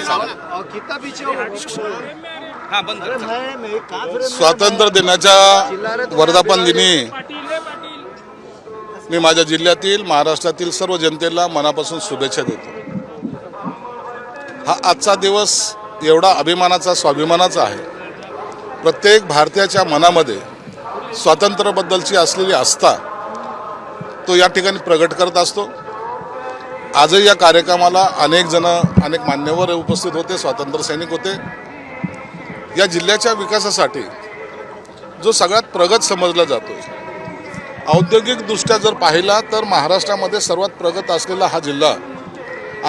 काय सांगा हा. स्वातंत्र्य दिनाच्या वर्धापन दिनी मी माझ्या जिल्ह्यातील महाराष्ट्रातील सर्व जनतेला मनापासून शुभेच्छा देतो. हा आजचा दिवस एवढा अभिमानाचा स्वाभिमानाचा आहे. प्रत्येक भारतीयाच्या मनामध्ये स्वातंत्र्याबद्दलची असलेली आस्था तो या ठिकाणी प्रगट करत असतो. आजही या कार्यक्रमाला अनेक जण अनेक मान्यवर उपस्थित होते स्वातंत्र्य सैनिक होते. या जिल्ह्याच्या विकासासाठी जो सगळ्यात प्रगत समजला जातो औद्योगिकदृष्ट्या जर पाहिला तर महाराष्ट्रामध्ये सर्वात प्रगत असलेला हा जिल्हा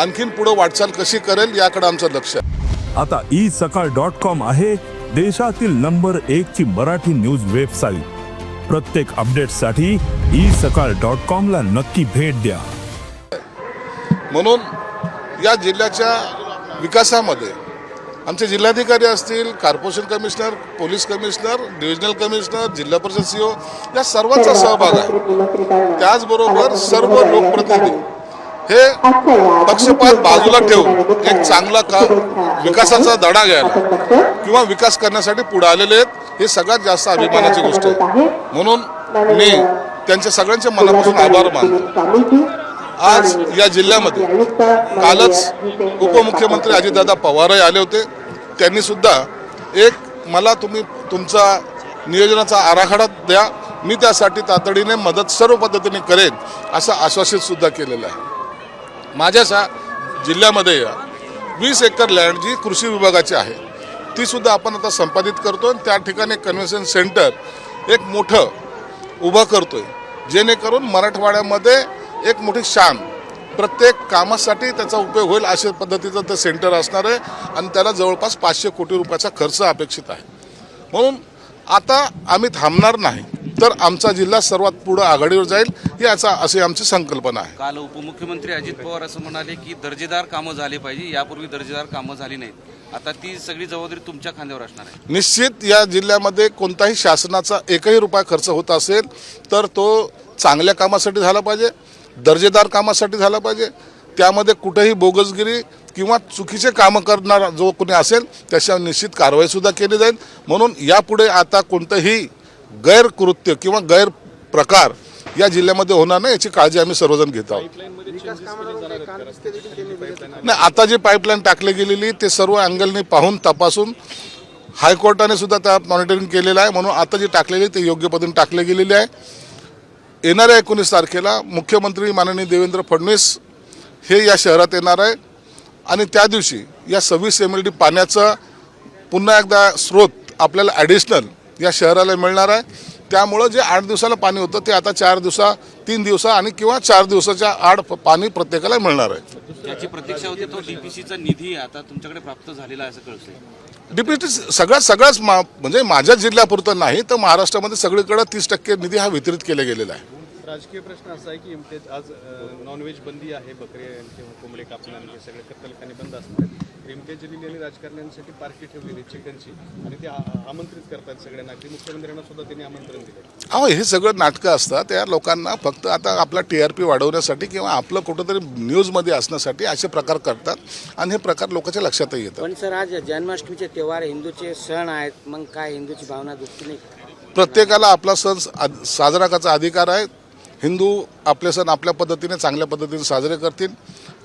आणखीन पुढं वाटचाल कशी करेल याकडे आमचं लक्ष आहे. आता ई सकाळ डॉट कॉम आहे देशातील नंबर एक ची मराठी न्यूज वेबसाईट. प्रत्येक अपडेटसाठी ई सकाळ डॉट कॉम ला नक्की भेट द्या. म्हणून या जिल्ह्याच्या विकासामध्ये आमचे जिल्हाधिकारी असतील corporation commissioner police commissioner divisional commissioner जिल्हा परिषद सीओ या सर्वांचा सहभाग आहे. त्याचबरोबर सर्व लोकप्रतिनिधी. हे पक्षपात बाजूला ठेवून एक चांगला का विकासाचा धडा घ्यायला किंवा विकास करण्यासाठी पुढे आलेले आहेत हे सगळ्यात जास्त अभिमानाची गोष्ट आहे. म्हणून मी त्यांच्या सगळ्यांचे मनापासून आभार मानतो. आज या जिल्ह्यामध्ये कालच उपमुख्यमंत्री अजितदादा पवारही आले होते. त्यांनी सुद्धा एक मला तुम्ही तुमचा नियोजनाचा आराखडा द्या. मी त्यासाठी तातडीने मदत सर्व पद्धतीने करेन असं आश्वासित सुद्धा केलेलं आहे. माझ्या सा जिल्ह्यामध्ये वीस एकर लँड जी कृषी विभागाची आहे ती सुद्धा आपण आता संपादित करतो आणि त्या ठिकाणी कन्व्हेन्शन सेंटर एक मोठं उभं करतोय. जेणेकरून मराठवाड्यामध्ये एक मोठी शान. प्रत्येक कामासाठी त्याचा उपयोग होईल अशा पद्धतीचं ते सेंटर असणार आहे आणि त्याला जवळपास पाचशे कोटी रुपयाचा खर्च अपेक्षित आहे. म्हणून आता आम्ही थांबणार नाही तर आमचा जिल्हा सर्वात पुढं आघाडीवर जाईल याचा अशी आमची संकल्पना आहे. काल उपमुख्यमंत्री अजित पवार असं म्हणाले की दर्जेदार कामं झाली पाहिजे यापूर्वी दर्जेदार कामं झाली नाहीत. आता ती सगळी जबाबदारी तुमच्या खांद्यावर असणार आहे. निश्चित या जिल्ह्यामध्ये कोणताही शासनाचा एकही रुपया खर्च होत असेल तर तो चांगल्या कामासाठी झाला पाहिजे. दर्जेदार कामासाठी झाला पाहिजे. त्यामध्ये कुठेही बोगसगिरी किंवा चुकीचे कामं करणारा जो कोणी असेल त्याच्यावर निश्चित कारवाईसुद्धा केली जाईल. म्हणून यापुढे आता कोणतंही गैरकृत्य किंवा गैरप्रकार या जिल्ह्यामध्ये होणार नाही याची काळजी आम्ही सर्वजण घेत आहोत. नाही आता जी पाईपलाईन टाकली गेलेली ते सर्व अँगलनी पाहून तपासून हायकोर्टाने सुद्धा त्या मॉनिटरिंग केलेलं आहे. म्हणून आता जी टाकलेली ते योग्य पद्धतीने टाकली गेलेली आहे. येणाऱ्या एकोणीस तारखेला मुख्यमंत्री माननीय देवेंद्र फडणवीस हे या शहरात येणार आहे. आणि त्या दिवशी या सव्वीस एम एल डी पाण्याचा पुन्हा एकदा स्रोत आपल्याला ॲडिशनल या शहराला मिळणार आहे. त्यामुळं जे आठ दिवसाला पाणी होतं ते आता चार दिवसा तीन दिवसा आणि किंवा चार दिवसाच्या आड पाणी प्रत्येकाला मिळणार आहे. ज्याची प्रतीक्षा होती तो डीपीसीचा निधी आता तुमच्याकडे प्राप्त झालेला आहे असं कळतंय. डीपीटी सगळ्यात सगळ्याच मा म्हणजे माझ्या जिल्ह्यापुरतं नाही तर महाराष्ट्रामध्ये सगळीकडे तीस टक्के निधी हा वितरित केला गेलेला आहे. राजकीय प्रश्न असा आहे की इम्तियाज आज नॉनव्हेज बंदी आहे बकरे कोंबडे कापणं सगळे कत्तलखाने बंद असतात. जलील यांनी राजकारण्यांसाठी पार्टी ठेवलेली चिकनची आणि ते आमंत्रित करतात सगळ्यांना. अगदी मुख्यमंत्र्यांना सुद्धा त्यांनी आमंत्रण दिलं अहो हे सगळं नाटकं असतात. या लोकांना फक्त आता आपला टी आर पी वाढवण्यासाठी किंवा आपलं कुठंतरी न्यूजमध्ये असण्यासाठी असे प्रकार करतात आणि हे प्रकार लोकांच्या लक्षातही येतात. पण सर आज जन्माष्टमीचे तेव्हार हिंदूचे सण आहेत. मग काय हिंदूची भावना दुखती नाही प्रत्येकाला आपला सण सा- साजरा करायचा अधिकार आहे. हिंदू आपले सण आपल्या पद्धतीने चांगल्या पद्धतीने साजरे करतील.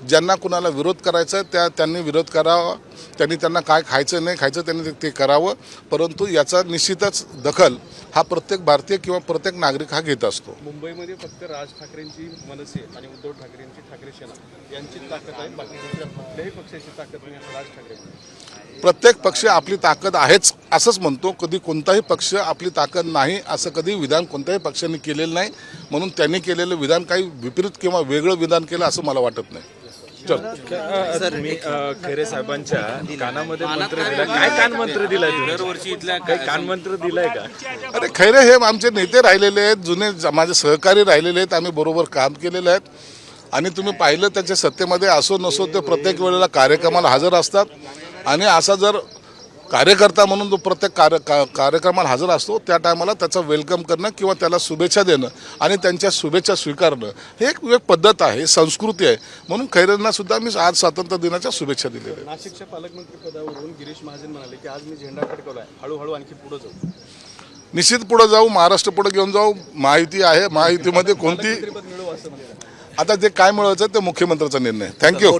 ज्यांना कुणाला विरोध करायचा आहे त्या त्यांनी विरोध करावा. त्यांनी त्यांना काय खायचं नाही खायचं त्यांनी ते- ते करावं. परंतु याचा निश्चितच दखल हा प्रत्येक भारतीय किंवा प्रत्येक नागरिक हा घेत असतो. मुंबईमध्ये फक्त राज ठाकरेंची मनसे आणि उद्धव ठाकरेंची ठाकरे सेना यांची ताकद आहे. बाकी कुठल्याही पक्षाची ताकद नाही राज ठाकरे. प्रत्येक पक्ष आपली ताकद आहेच असंच म्हणतो. कधी कोणताही पक्ष आपली ताकद नाही असं कधी विधान कोणत्याही पक्षाने केलेलं नाही. म्हणून त्यांनी केलेलं विधान काही विपरीत किंवा वेगळं विधान केलं असं मला वाटत नाही. चल. तुम्ही अ, खैरे साहेबांच्या कानामध्ये मंत्र दिला. काय कान मंत्र दिलाय दरवर्षी इथल्या काही कान मंत्र दिलाय का? अरे खैरे हे आमचे नेते राहिलेले आहेत जुने ज- माझे सहकारी राहिलेले आहेत आम्ही बरोबर काम केलेलं आहेत. आणि तुम्ही पाहिलं त्याच्या सत्तेमध्ये असो नसो ते प्रत्येक वेळेला कार्यक्रमाला हजर असतात. आणि असा जर कार्यकर्ता म्हणून जो प्रत्येक कार्य का कार्यक्रमाला हजर असतो त्या टायमाला त्याचं वेलकम करणं किंवा त्याला शुभेच्छा देणं आणि त्यांच्या शुभेच्छा स्वीकारणं हे एक एक पद्धत आहे संस्कृती आहे. म्हणून खैरेंना सुद्धा मी आज स्वातंत्र्य दिनाच्या शुभेच्छा दिलेल्या आहेत. नाशिकच्या पालकमंत्री पदावरून गिरीश महाजन म्हणाले की आज मी झेंडा फडकवलाय. हळूहळू आणखी पुढे जाऊ. निश्चित पुढे जाऊ महाराष्ट्र पुढे घेऊन जाऊ महायुती आहे. महायुतीमध्ये कोणती आता जे काय मिळवायचं ते मुख्यमंत्र्यांचा निर्णय. थँक्यू